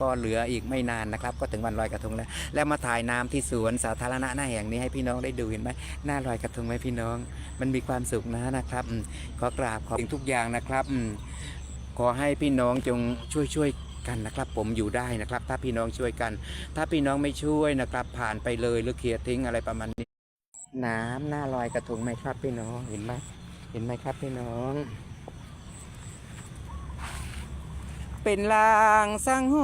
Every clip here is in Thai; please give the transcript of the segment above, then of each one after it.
ก็เหลืออีกไม่นานนะครับ ก็ถึงวันลอยกระทงแล้ว แล้วมาถ่ายน้ำที่สวนสาธารณะหน้าแห่งนี้ให้พี่น้องได้ดูเห็นไหมหน้าลอยกระทงไหมพี่น้อง มันมีความสุขนะนะครับขอกราบขอบทุกอย่างนะครับขอให้พี่น้องจงช่วยช่วยกันนะครับผมอยู่ได้นะครับ ถ้าพี่น้องช่วยกัน ถ้าพี่น้องไม่ช่วยนะครับ ผ่านไปเลยหรือเคลียร์ทิ้งอะไรประมาณนี้ น้ำหน้าลอยกระทงไหมครับพี่น้องเห็นไหมเห็นไหมครับพี่น้อง เป็นลางสังห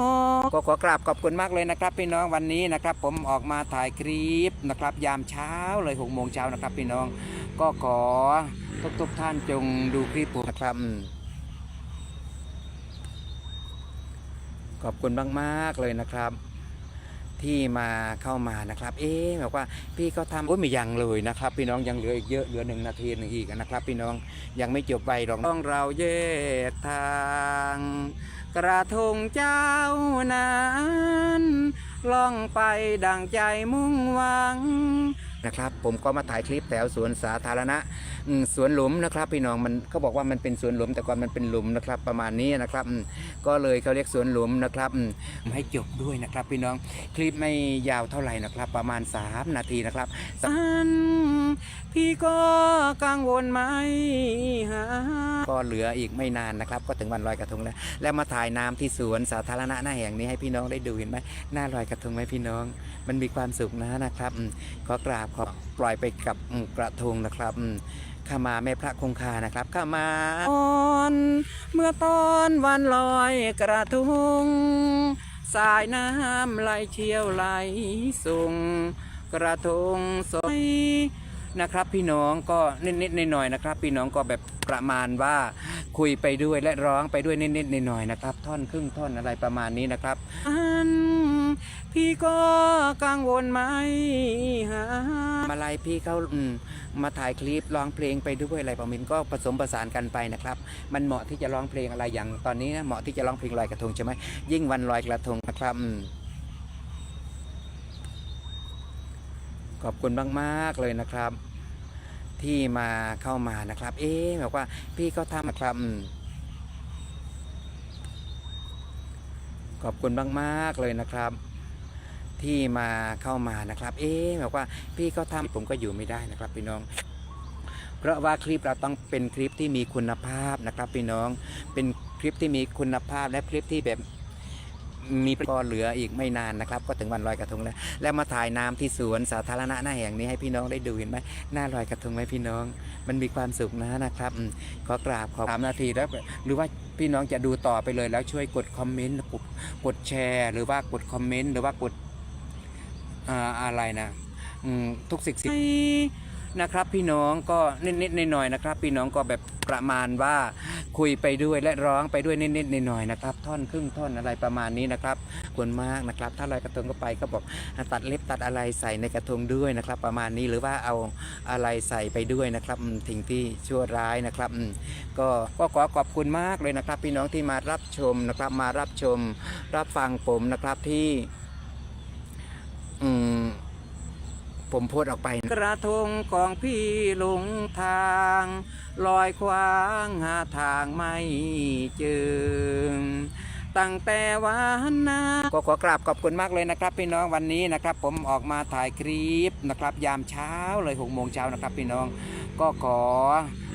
รก็ขอกราบขอบคุณมากเลยนะครับ พี่น้องวันนี้นะครับ ผมออกมาถ่ายคลิปนะครับ ยามเช้าเลยหกโมงเช้านะครับ พี่น้องก็ขอทุกทุกท่านจงดูคลิปผมนะครับขอบคุณมากๆเลยนะครับ ที่มาเข้ามานะครับ เอ๊ะแบบว่าพี่เขาทำโอ้ยไม่ยังเลยนะครับ พี่น้องยังเหลืออีกเยอะเหลือหนึ่งนาทีหนึ่งอีกนะครับ พี่น้องยังไม่จบไปหรอกต้องเราเยกทางกระทงเจ้านั้นล่องไปดังใจมุ่งหวัง นะครับ ผมก็มาถ่ายคลิปแถวสวนสาธารณะสวนหลุมนะครับพี่น้องมันเขาบอกว่ามันเป็นสวนหลุมแต่ก่อนมันเป็นหลุมนะครับประมาณนี้นะครับ ก็เลยเขาเรียกสวนหลุมนะครับอืมให้จบด้วยนะครับพี่น้องคลิปไม่ยาวเท่าไหร่นะครับ ประมาณ 3 นาทีนะครับสัน พี่ก็กังวลไหมหาก็เหลืออีกไม่นานนะครับ ก็ถึงวันลอยกระทงแล้ว แล้วมาถ่ายน้ำที่สวนสาธารณะหน้าแห่งนี้ให้พี่น้องได้ดูเห็นไหมหน้าลอยกระทงไหมพี่น้อง มันมีความสุขนะนะครับขอกราบขอปล่อยไปกับกระทงนะครับข้ามาแม่พระคงคานะครับข้ามาอ่อนเมื่อตอนวันลอยกระทงสายน้ำไหลเชี่ยวไหลส่งกระทงสวย นะครับพี่น้องก็นิดๆหน่อยๆนะครับ พี่น้องก็แบบประมาณว่าคุยไปด้วยและร้องไปด้วยนิดๆหน่อยๆนะครับ ท่อนครึ่งท่อนอะไรประมาณนี้นะครับอันพี่ก็กังวลไหมหามาไลยพี่เขามมาถ่ายคลิปร้องเพลงไปด้วยอะไรประมาณนี้ก็ผสมผสานกันไปนะครับ มันเหมาะที่จะร้องเพลงอะไรอย่างตอนนี้นะเหมาะที่จะร้องเพลงลอยกระทงใช่ไหมยิ่งวันลอยกระทงนะครับขอบคุณมากๆเลยนะครับ ที่มาเข้ามานะครับ เอ๊ะแบบว่าพี่เขาทำนะครับขอบคุณมากๆเลยนะครับ ที่มาเข้ามานะครับ เอ๊ะแบบว่าพี่เขาทำผมก็อยู่ไม่ได้นะครับพี่น้องเพราะว่าคลิปเราต้องเป็นคลิปที่มีคุณภาพนะครับพี่น้อง เป็นคลิปที่มีคุณภาพและคลิปที่แบบ มีก็เหลืออีกไม่นานนะครับ ก็ถึงวันลอยกระทงแล้ว แล้วมาถ่ายน้ำที่สวนสาธารณะหน้าแห่งนี้ให้พี่น้องได้ดูเห็นไหมหน้าลอยกระทงไหมพี่น้อง มันมีความสุขนะนะครับขอกราบขอสามนาทีแล้วหรือว่าพี่น้องจะดูต่อไปเลยแล้วช่วยกดคอมเมนต์กดกดแชร์ หรือว่ากดคอมเมนต์หรือว่ากดออะไรนะทุกสิ่งสิ่ง นะครับพี่น้องก็นิดๆหน่อยๆนะครับ พี่น้องก็แบบประมาณว่าคุยไปด้วยและร้องไปด้วยนิดๆหน่อยๆนะครับ ท่อนครึ่งท่อนอะไรประมาณนี้นะครับควรมากนะครับ ถ้าลอยกระทงก็ไปก็บอกตัดเล็บตัดอะไรใส่ในกระทงด้วยนะครับ ประมาณนี้หรือว่าเอาอะไรใส่ไปด้วยนะครับทิ้งที่ชั่วร้ายนะครับก็ก็ขอขอบคุณมากเลยนะครับ พี่น้องที่มารับชมนะครับ มารับชมรับฟังผมนะครับที่อืม ผมโพสต์ออกไป กระทงของพี่หลงทาง ลอยควางหาทางไม่เจอตั้งแต่วันนั้นก็ขอกราบขอบคุณมากเลยนะครับ พี่น้องวันนี้นะครับ ผมออกมาถ่ายคลิปนะครับ ยามเช้าเลยหกโมงเช้านะครับ พี่น้องก็ขอ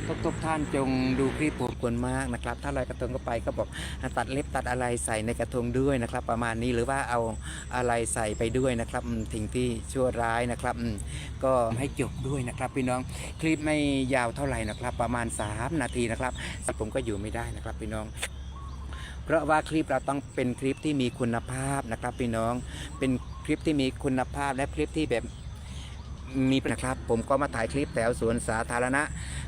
ทุกทุกๆท่านจงดูคลิปผม ขอบคุณมากนะครับ ถ้าลอยกระทงก็ไปก็บอกตัดเล็บตัดอะไรใส่ในกระทงด้วยนะครับ ประมาณนี้หรือว่าเอาอะไรใส่ไปด้วยนะครับทิ้งที่ชั่วร้ายนะครับ ก็ให้จบด้วยนะครับ พี่น้องคลิปไม่ยาวเท่าไหร่นะครับ ประมาณ 3 นาทีนะครับผมก็อยู่ไม่ได้นะครับ พี่น้องเพราะว่าคลิปเราต้องเป็นคลิปที่มีคุณภาพนะครับพี่น้องเป็นคลิปที่มีคุณภาพและคลิปที่แบบ มีนะครับ ผมก็มาถ่ายคลิปแถวสวนสาธารณะ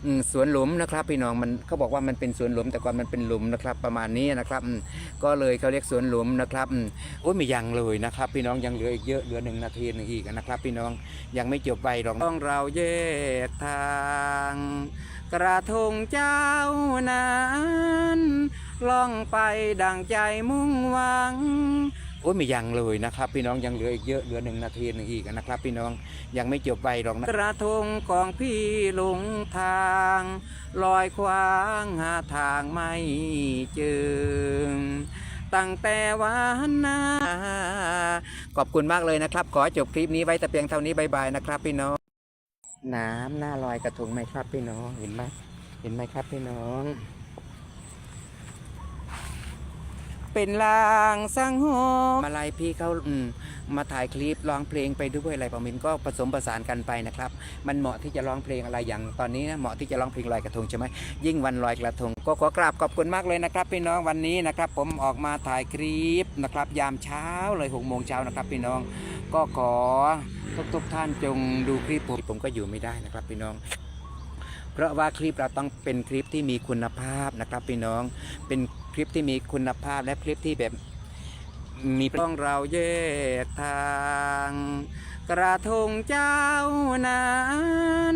อืมสวนหลุมนะครับพี่น้องมันเขาบอกว่ามันเป็นสวนหลุมแต่ก่อนมันเป็นหลุมนะครับประมาณนี้นะครับอืมก็เลยเขาเรียกสวนหลุมนะครับอืมโอ้ยไม่ยังเลยนะครับ พี่น้องยังเหลืออีกเยอะเหลือหนึ่งนาทีหนึ่งอีกนะครับ พี่น้องยังไม่จบไปหรอกต้องเราแยกทางกระทงเจ้านั้นล่องไปดังใจมุ่งหวัง โอ้ยไม่ยังเลยนะครับ พี่น้องยังเหลืออีกเยอะเหลือหนึ่งนาทีหนึ่งอีกนะครับ พี่น้องยังไม่จบไปหรอกนะกระทงของพี่หลงทางลอยควางหาทางไม่เจอตั้งแต่วันนาขอบคุณมากเลยนะครับ ขอจบคลิปนี้ไว้แต่เพียงเท่านี้บายบายนะครับ พี่น้อง น้ำหน้าลอยกระทงไหมครับพี่น้องเห็นไหมเห็นไหมครับพี่น้อง เป็นลางสังหรณ์มาลายพี่เขาอืมมาถ่ายคลิปร้องเพลงไปด้วยอะไรประมาณนี้ก็ผสมผสานกันไปนะครับ มันเหมาะที่จะร้องเพลงอะไรอย่างตอนนี้นะเหมาะที่จะร้องเพลงลอยกระทงใช่ไหมยิ่งวันลอยกระทง ก็ขอกราบขอบคุณมากเลยนะครับ พี่น้องวันนี้นะครับ ผมออกมาถ่ายคลิปนะครับ ยามเช้าเลยหกโมงเช้านะครับ พี่น้องก็ขอทุกๆท่านจงดูคลิปผมผมก็อยู่ไม่ได้นะครับพี่น้องเพราะว่าคลิปเราต้องเป็นคลิปที่มีคุณภาพนะครับพี่น้องเป็น คลิปที่มีคุณภาพและคลิปที่แบบมีต้องเราแยกทาง กระทงเจ้านั้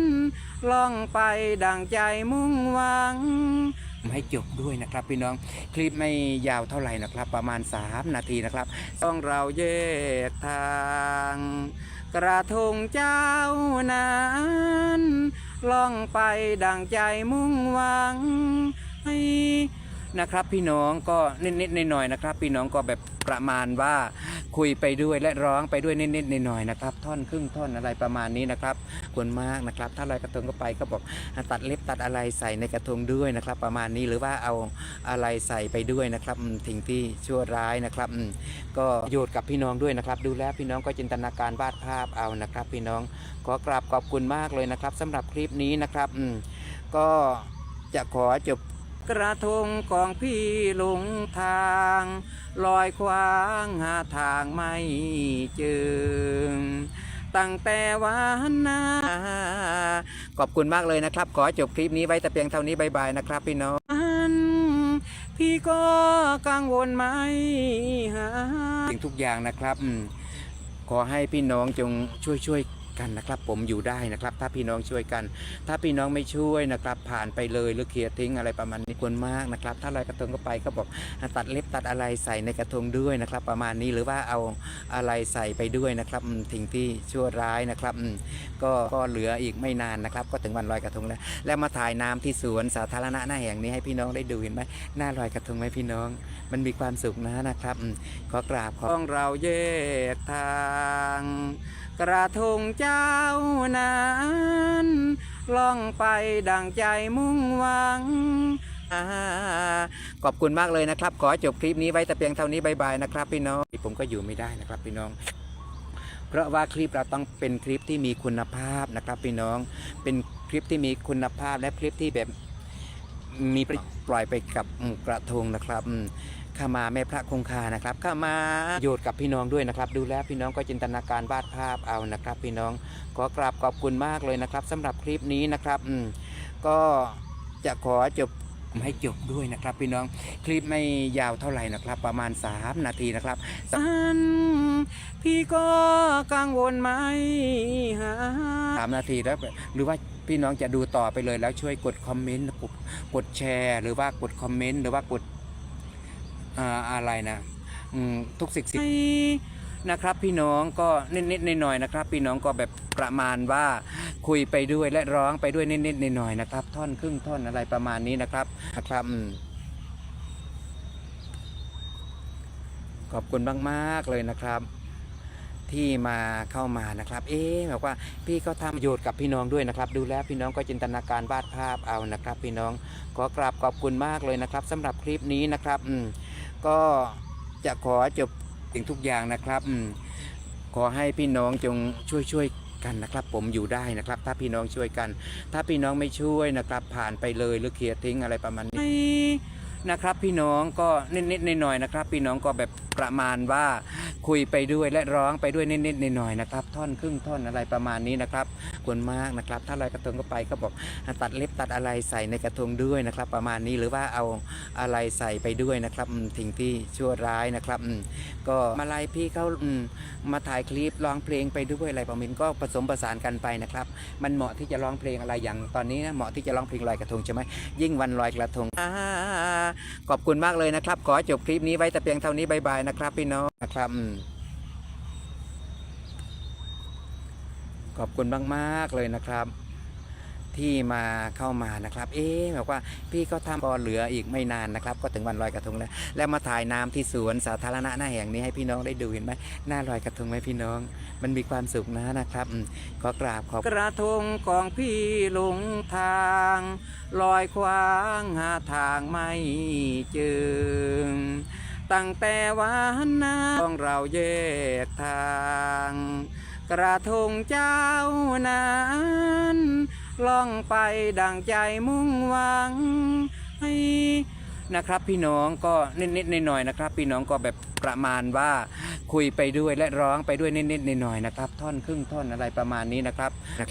นล่องไปดังใจมุ่งหวังให้จบด้วยนะครับพี่น้องคลิปไม่ยาวเท่าไหร่นะครับ ประมาณ 3 นาทีนะครับ ต้องเราแยกทาง กระทงเจ้านั้นล่องไปดังใจมุ่งหวังให้ นะครับ พี่น้องก็นิดๆหน่อยๆนะครับ พี่น้องก็แบบประมาณว่าคุยไปด้วยและร้องไปด้วยนิดๆหน่อยๆนะครับ ท่อนครึ่งท่อนอะไรประมาณนี้นะครับควรมากนะครับ ถ้าลอยกระทงก็ไปก็บอกตัดเล็บตัดอะไรใส่ในกระทงด้วยนะครับ ประมาณนี้หรือว่าเอาอะไรใส่ไปด้วยนะครับอืมสิ่งที่ชั่วร้ายนะครับก็โยชน์กับพี่น้องด้วยนะครับ ดูแลพี่น้องก็จินตนาการวาดภาพเอานะครับ พี่น้องขอกราบขอบคุณมากเลยนะครับสำหรับคลิปนี้นะครับก็จะขอจบ กระทงของพี่หลงทาง ลอยควางหาทางไม่เจอตั้งแต่วันนาขอบคุณมากเลยนะครับ ขอจบคลิปนี้ไว้แต่เพียงเท่านี้บายบายนะครับพี่น้องพี่ก็กังวลไหมฮะสิ่งทุกอย่างนะครับขอให้พี่น้องจงช่วยช่วย กันนะครับผมอยู่ได้นะครับ ถ้าพี่น้องช่วยกัน ถ้าพี่น้องไม่ช่วยนะครับ ผ่านไปเลยหรือเคลียร์ทิ้งอะไรประมาณนี้ควรมากนะครับ ถ้าลอยกระทงก็ไปก็บอกตัดเล็บตัดอะไรใส่ในกระทงด้วยนะครับ ประมาณนี้หรือว่าเอาอะไรใส่ไปด้วยนะครับอืมสิ่งที่ชั่วร้ายนะครับก็ก็เหลืออีกไม่นานนะครับ ก็ถึงวันลอยกระทงแล้ว แล้วมาถ่ายน้ำที่สวนสาธารณะหน้าแห่งนี้ให้พี่น้องได้ดูเห็นไหมหน้าลอยกระทงไหมพี่น้อง มันมีความสุขนะนะครับ ขอกราบขอต้องเราแยกทาง กระทงเจ้านั้นล่องไปดังใจมุ่งหวังอขอบคุณมากเลยนะครับ ขอจบคลิปนี้ไว้แต่เพียงเท่านี้บายบายนะครับพี่น้อง ผมก็อยู่ไม่ได้นะครับพี่น้องเพราะว่าคลิปเราต้องเป็นคลิปที่มีคุณภาพนะครับพี่น้อง เป็นคลิปที่มีคุณภาพและคลิปที่แบบ มีปล่อยไปกับกระทงนะครับข้ามาแม่พระคงคานะครับข้ามาโยชน์กับพี่น้องด้วยนะครับ ดูแลพี่น้องก็จินตนาการวาดภาพเอานะครับ พี่น้องขอกราบขอบคุณมากเลยนะครับสำหรับคลิปนี้นะครับก็จะขอจบให้จบด้วยนะครับ พี่น้องคลิปไม่ยาวเท่าไหร่นะครับ ประมาณ 3 นาทีนะครับพี่ก็กังวลไหมฮะสามนาทีแล้วหรือว่า พี่น้องจะดูต่อไปเลยแล้วช่วยกดคอมเมนต์กดกดแชร์ หรือว่ากดคอมเมนต์หรือว่ากดอ่าอะไรนะทุกสิ่งสิ่งนะครับ พี่น้องก็นิดๆหน่อยๆนะครับ พี่น้องก็แบบประมาณว่าคุยไปด้วยและร้องไปด้วยนิดๆหน่อยๆนะครับ ท่อนครึ่งท่อนอะไรประมาณนี้นะครับนะครับขอบคุณมากๆเลยนะครับ ที่มาเข้ามานะครับ เอ๊ะแบบว่าพี่ก็ทำประโยชน์กับพี่น้องด้วยนะครับ ดูแลพี่น้องก็จินตนาการวาดภาพเอานะครับ พี่น้องขอกราบขอบคุณมากเลยนะครับสำหรับคลิปนี้นะครับอืมก็จะขอจบสิ่งทุกอย่างนะครับอืมขอให้พี่น้องจงช่วยช่วยกันนะครับ ผมอยู่ได้นะครับ ถ้าพี่น้องช่วยกัน ถ้าพี่น้องไม่ช่วยนะครับ ผ่านไปเลยหรือเคลียร์ทิ้งอะไรประมาณนี้ นะครับ พี่น้องก็นิดๆหน่อยๆนะครับ พี่น้องก็แบบประมาณว่าคุยไปด้วยและร้องไปด้วยนิดๆหน่อยๆนะครับ ท่อนครึ่งท่อนอะไรประมาณนี้นะครับ วรมากนะครับ ถ้าลอยกระทงก็ไปก็บอกตัดเล็บตัดอะไรใส่ในกระทงด้วยนะครับ ประมาณนี้หรือว่าเอาอะไรใส่ไปด้วยนะครับอืมสิ่งที่ชั่วร้ายนะครับ ก็มาไล่พี่เขามาถ่ายคลิปร้องเพลงไปด้วยอะไรประมาณนี้ก็ผสมผสานกันไปนะครับ มันเหมาะที่จะร้องเพลงอะไรอย่างตอนนี้นะเหมาะที่จะร้องเพลงลอยกระทงใช่ไหมยิ่งวันลอยกระทงขอบคุณมากเลยนะครับ ขอจบคลิปนี้ไว้แต่เพียงเท่านี้บายบายนะครับ พี่น้องนะครับอืม ขอบคุณมาก ๆ เลยนะครับ ที่มาเข้ามานะครับ เอ๊ะแบบว่าพี่ก็ทำก็เหลืออีกไม่นานนะครับ ก็ถึงวันลอยกระทงแล้ว แล้วมาถ่ายน้ำที่สวนสาธารณะหน้าแห่งนี้ให้พี่น้องได้ดูเห็นไหมหน้าลอยกระทงไหมพี่น้อง มันมีความสุขนะนะครับขอกราบขอบกระทงของพี่หลงทางลอยควางหาทางไม่เจอตั้งแต่วันนั้นต้องเราแยกทาง กระทงเจ้านั้นล่องไปดังใจมุ่งหวังให้นะครับพี่น้องก็นิดๆหน่อยๆนะครับ พี่น้องก็แบบประมาณว่าคุยไปด้วยและร้องไปด้วยนิดๆหน่อยๆนะครับ ท่อนครึ่งท่อนอะไรประมาณนี้นะครับนะครับ